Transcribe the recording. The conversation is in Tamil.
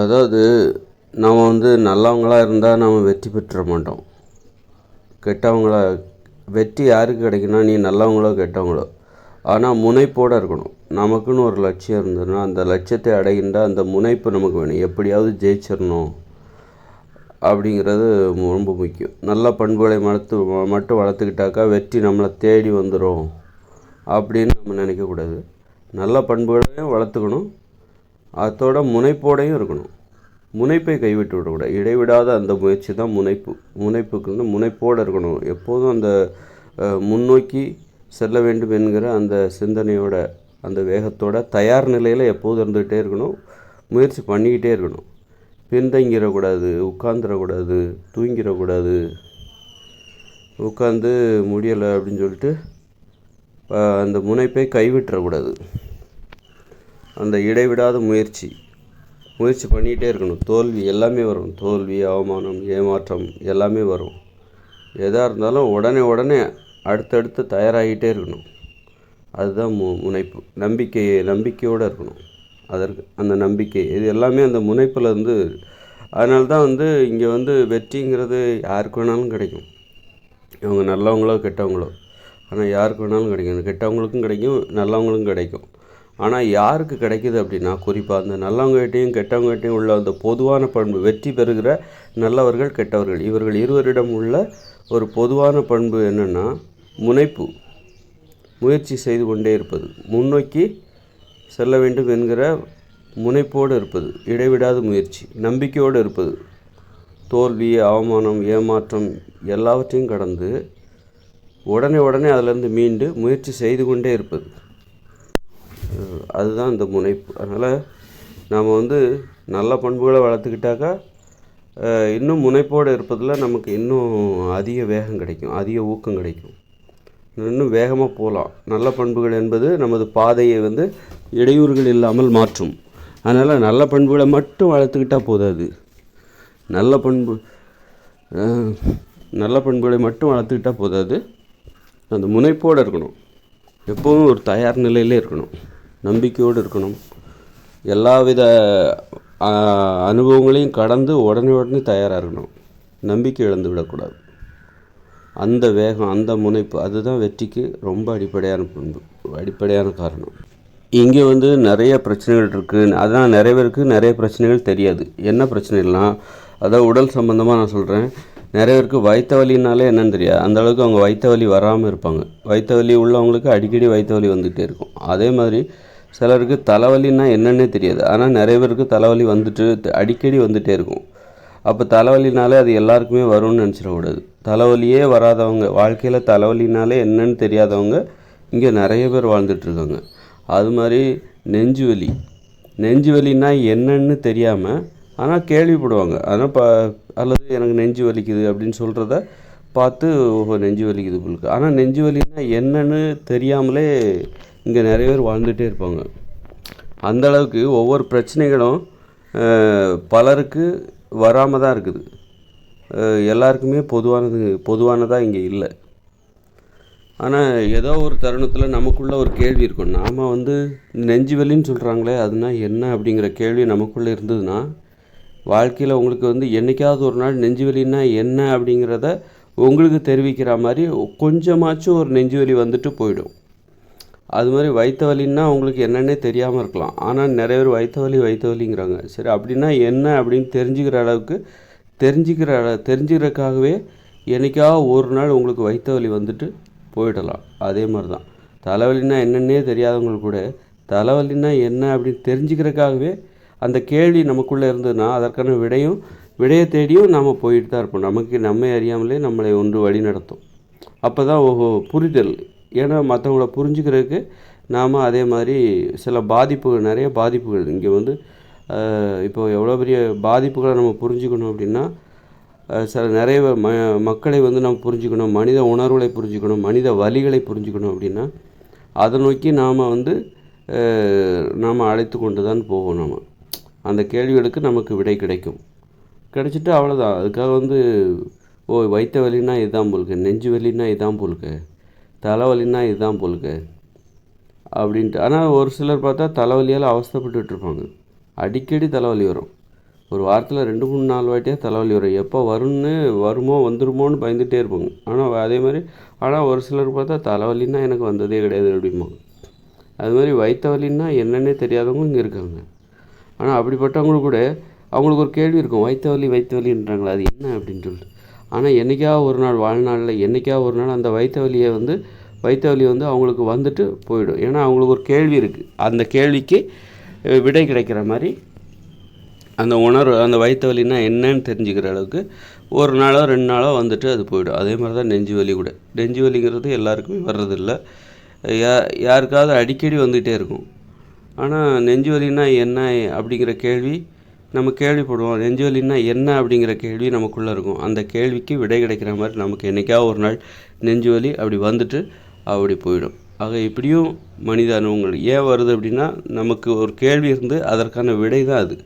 அதாவது நாம் வந்து நல்லவங்களாக இருந்தால் நாம் வெற்றி பெற்ற மாட்டோம். கெட்டவங்களா வெற்றி யாருக்கு கிடைக்குன்னா நீ நல்லவங்களோ கெட்டவங்களோ. ஆனால் முனைப்போடு இருக்கணும். நமக்குன்னு ஒரு லட்சியம் இருந்ததுன்னா அந்த லட்சியத்தை அடைகின்ற அந்த முனைப்பு நமக்கு வேணும். எப்படியாவது ஜெயிச்சிடணும் அப்படிங்கிறது ரொம்ப முக்கியம். நல்ல பண்புகளை வளர்த்து மட்டும் வளர்த்துக்கிட்டாக்கா வெற்றி நம்மளை தேடி வந்துடும் அப்படின்னு நம்ம நினைக்கக்கூடாது. நல்ல பண்புகளையும் வளர்த்துக்கணும். அதோட முனைப்போடையும் இருக்கணும். முனைப்பை கைவிட்டு விடக்கூடாது இடைவிடாத அந்த முயற்சி தான் முனைப்பு. முனைப்புக்கு வந்து முனைப்போடு இருக்கணும். எப்போதும் அந்த முன்னோக்கி செல்ல வேண்டும் என்கிற அந்த சிந்தனையோட அந்த வேகத்தோட தயார் நிலையில் எப்போதும் இருந்துகிட்டே இருக்கணும். முயற்சி பண்ணிக்கிட்டே இருக்கணும். பின்தங்கிடக்கூடாது உட்காந்துடக்கூடாது தூங்கிடக்கூடாது. உட்காந்து முடியலை அப்படின்னு சொல்லிட்டு அந்த முனைப்பை கைவிட்டுறக்கூடாது. அந்த இடைவிடாத முயற்சி முயற்சி பண்ணிகிட்டே இருக்கணும். தோல்வி எல்லாமே வரும். தோல்வி அவமானம் ஏமாற்றம் எல்லாமே வரும். எதாக இருந்தாலும் உடனே உடனே அடுத்தடுத்து தயாராகிட்டே இருக்கணும். அதுதான் மு முனைப்பு. நம்பிக்கை நம்பிக்கையோடு இருக்கணும். அதற்கு அந்த நம்பிக்கை இது எல்லாமே அந்த முனைப்பில் இருந்து அதனால தான் வந்து இங்கே வந்து வெற்றிங்கிறது யாருக்கு வேணாலும் கிடைக்கும். இவங்க நல்லவங்களோ கெட்டவங்களோ. ஆனால் யாருக்கு வேணாலும் கிடைக்கும். கெட்டவங்களுக்கும் கிடைக்கும் நல்லவங்களுக்கும் கிடைக்கும். ஆனால் யாருக்கு கிடைக்குது அப்படின்னா குறிப்பாக அந்த நல்லவங்ககிட்டையும் கெட்டவங்ககிட்டையும் உள்ள அந்த பொதுவான பண்பு வெற்றி பெறுகிற நல்லவர்கள் கெட்டவர்கள். இவர்கள் இருவரிடம் உள்ள ஒரு பொதுவான பண்பு என்னென்னா முனைப்பு. முயற்சி செய்து கொண்டே இருப்பது. முன்னோக்கி செல்ல வேண்டும் என்கிற முனைப்போடு இருப்பது. இடைவிடாத முயற்சி. நம்பிக்கையோடு இருப்பது. தோல்வி அவமானம் ஏமாற்றம் எல்லாவற்றையும் கடந்து உடனே உடனே அதிலிருந்து மீண்டு முயற்சி செய்து கொண்டே இருப்பது. அதுதான் இந்த முனைப்பு. அதனால் நாம் வந்து நல்ல பண்புகளை வளர்த்துக்கிட்டாக்கா இன்னும் முனைப்போடு இருப்பதில் நமக்கு இன்னும் அதிக வேகம் கிடைக்கும் அதிக ஊக்கம் கிடைக்கும். இன்னும் வேகமாக போகலாம் நல்ல பண்புகள் என்பது நமது பாதையை வந்து இடையூறுகள் இல்லாமல் மாற்றும். அதனால் நல்ல பண்புகளை மட்டும் வளர்த்துக்கிட்டால் போதாது. நல்ல பண்பு நல்ல பண்புகளை மட்டும் வளர்த்துக்கிட்டால் போதாது. அந்த முனைப்போடு இருக்கணும். எப்போவும் ஒரு தயார் நிலையிலே இருக்கணும். நம்பிக்கையோடு இருக்கணும். எல்லாவித அனுபவங்களையும் கடந்து உடனே உடனே தயாராக இருக்கணும். நம்பிக்கை இழந்து விடக்கூடாது. அந்த வேகம் அந்த முனைப்பு அதுதான் வெற்றிக்கு ரொம்ப அடிப்படையான பண்பு அடிப்படையான காரணம். இங்கே வந்து நிறைய பிரச்சனைகள் இருக்குது அதனால் நிறைய பேருக்கு நிறைய பிரச்சனைகள் தெரியாது. என்ன பிரச்சனைலாம் அதான் உடல் சம்மந்தமாக நான் சொல்கிறேன் நிறைய பேருக்கு வயிற்று வலினாலே என்னன்னு தெரியாது. அந்த அளவுக்கு அவங்க வயிற்று வலி வராமல் இருப்பாங்க. வயிற்று வலி உள்ளவங்களுக்கு அடிக்கடி வயிற்று வலி வந்துகிட்டே இருக்கும். அதே மாதிரி சிலருக்கு தலைவலின்னா என்னன்னே தெரியாது. ஆனால் நிறைய பேருக்கு தலைவலி வந்துட்டு அடிக்கடி வந்துகிட்டே இருக்கும். அப்போ தலைவலினாலே அது எல்லாருக்குமே வரும்னு நினச்சிடக்கூடாது தலைவலியே வராதவங்க வாழ்க்கையில் தலைவலினாலே என்னன்னு தெரியாதவங்க இங்கே நிறைய பேர் வாழ்ந்துட்டுருக்காங்க அது மாதிரி நெஞ்சு வலி. நெஞ்சு வலின்னா என்னன்னு தெரியாமல் ஆனால் கேள்விப்படுவாங்க. ஆனால் ப அல்லது எனக்கு நெஞ்சு வலிக்குது அப்படின்னு சொல்கிறத பார்த்து ஓஹோ நெஞ்சு வலிக்குது உங்களுக்கு ஆனால் நெஞ்சு வலின்னா என்னன்னு தெரியாமலே இங்கே நிறைய பேர் வாழ்ந்துகிட்டே இருப்பாங்க. அந்த அளவுக்கு ஒவ்வொரு பிரச்சனைகளும் பலருக்கு வராமல் தான் இருக்குது. எல்லாருக்குமே பொதுவானது பொதுவானதாக இங்கே இல்லை. ஆனால் ஏதோ ஒரு தருணத்தில் நமக்குள்ளே ஒரு கேள்வி இருக்கும். நாம் வந்து நெஞ்சு வலின்னு சொல்கிறாங்களே அதுனா என்ன அப்படிங்கிற கேள்வி நமக்குள்ளே இருந்ததுன்னா வாழ்க்கையில் உங்களுக்கு வந்து என்னைக்காவது ஒரு நாள் நெஞ்சு வலின்னா என்ன அப்படிங்கிறத உங்களுக்கு தெரிவிக்கிற மாதிரி கொஞ்சமாச்சும் ஒரு நெஞ்சு வலி வந்துட்டு போயிடும். அது மாதிரி வயிற்று வலின்னா உங்களுக்கு என்னன்னே தெரியாமல் இருக்கலாம். ஆனால் நிறைய பேர் வயிற்று வலி வயிற்று வலிங்கிறாங்க. சரி அப்படின்னா என்ன அப்படின்னு தெரிஞ்சுக்கிற அளவுக்கு தெரிஞ்சுக்கிற அள- தெரிஞ்சுக்கிறதுக்காகவே என்னைக்கா ஒரு நாள் உங்களுக்கு வயிற்று வலி வந்துட்டு போயிடலாம். அதே மாதிரி தான் தலைவலின்னா என்னென்னே தெரியாதவங்களுக்கு கூட தலைவலின்னா என்ன அப்படின்னு தெரிஞ்சுக்கிறதுக்காகவே அந்த கேள்வி நமக்குள்ளே இருந்ததுன்னா அதற்கான விடையும் விடையை தேடியும் நாம் போயிட்டு தான் இருப்போம். நமக்கு நம்மை அறியாமலே நம்மளை ஒன்று வழி நடத்தும். அப்போ தான் ஓஹோ புரிதல். ஏன்னா மற்றவங்கள புரிஞ்சுக்கிறதுக்கு நாம் அதே மாதிரி சில பாதிப்புகள் நிறைய பாதிப்புகள். இங்கே வந்து இப்போ எவ்வளோ பெரிய பாதிப்புகளை நம்ம புரிஞ்சுக்கணும் அப்படின்னா சில நிறைய ம மக்களை வந்து நம்ம புரிஞ்சுக்கணும் மனித உணர்வுகளை புரிஞ்சுக்கணும் மனித வலிகளை புரிஞ்சுக்கணும் அப்படின்னா அதை நோக்கி நாம் வந்து நாம் அழைத்து கொண்டு தான் போவோம் நாம். அந்த கேள்விகளுக்கு நமக்கு விடை கிடைக்கும். கிடைச்சிட்டு அவ்வளோதான் அதுக்காக வந்து ஓ வயிற்று வலின்னா இதுதான் போலுக்கு நெஞ்சு வலின்னா இதுதான் போலுக்கு தலைவலின்னா இதுதான் போலுக்கு அப்படின்ட்டு. ஆனால் ஒரு சிலர் பார்த்தா தலைவலியால் அவஸ்தைப்பட்டுட்டு இருப்பாங்க. அடிக்கடி தலைவலி வரும். ஒரு வாரத்தில் ரெண்டு மூணு நாலு வாட்டியாக தலைவலி வரும். எப்போ வரும்னு வருமோ வந்துருமோன்னு பயந்துகிட்டே இருப்பாங்க. ஆனால் அதே மாதிரி ஆனால் ஒரு சிலர் பார்த்தா தலைவலின்னா எனக்கு வந்ததே கிடையாது அப்படிம்பாங்க. அது மாதிரி வயிற்று வலின்னா என்னன்னே தெரியாதவங்க இங்கே இருக்காங்க. ஆனால் அப்படிப்பட்டவங்களுக்கு கூட அவங்களுக்கு ஒரு கேள்வி இருக்கும் வயிற்று வலி வயிற்று வலின்றாங்களா? அது என்ன? அப்படின்னு சொல்லிட்டு. ஆனால் என்றைக்கா ஒரு நாள் வாழ்நாளில் என்றைக்கா ஒரு நாள் அந்த வயிற்று வலியை வந்து வயிற்று வலி வந்து அவங்களுக்கு வந்துட்டு போயிடும். ஏன்னா அவங்களுக்கு ஒரு கேள்வி இருக்குது அந்த கேள்விக்கு விடை கிடைக்கிற மாதிரி அந்த உணர்வு அந்த வயிற்று வலின்னா என்னன்னு தெரிஞ்சுக்கிற அளவுக்கு ஒரு நாளோ ரெண்டு நாளோ வந்துட்டு அது போயிடும். அதே மாதிரி தான் நெஞ்சு வலி கூட. நெஞ்சு வலிங்கிறது எல்லாருக்குமே வர்றதில்லை. யா யாருக்காவது அடிக்கடி வந்துகிட்டே இருக்கும். ஆனால் நெஞ்சு வலின்னா என்ன அப்படிங்கிற கேள்வி நம்ம கேள்விப்படுவோம். நெஞ்சு வலின்னா என்ன அப்படிங்கிற கேள்வி நமக்குள்ளே இருக்கும். அந்த கேள்விக்கு விடை கிடைக்கிற மாதிரி நமக்கு என்றைக்கா ஒரு நாள் நெஞ்சு வலி அப்படி வந்துட்டு அப்படி போயிடும். ஆக இப்படியும் மனித அனுபவங்கள் ஏன் வருது அப்படின்னா நமக்கு ஒரு கேள்வி இருந்து அதற்கான விடை தான் அது.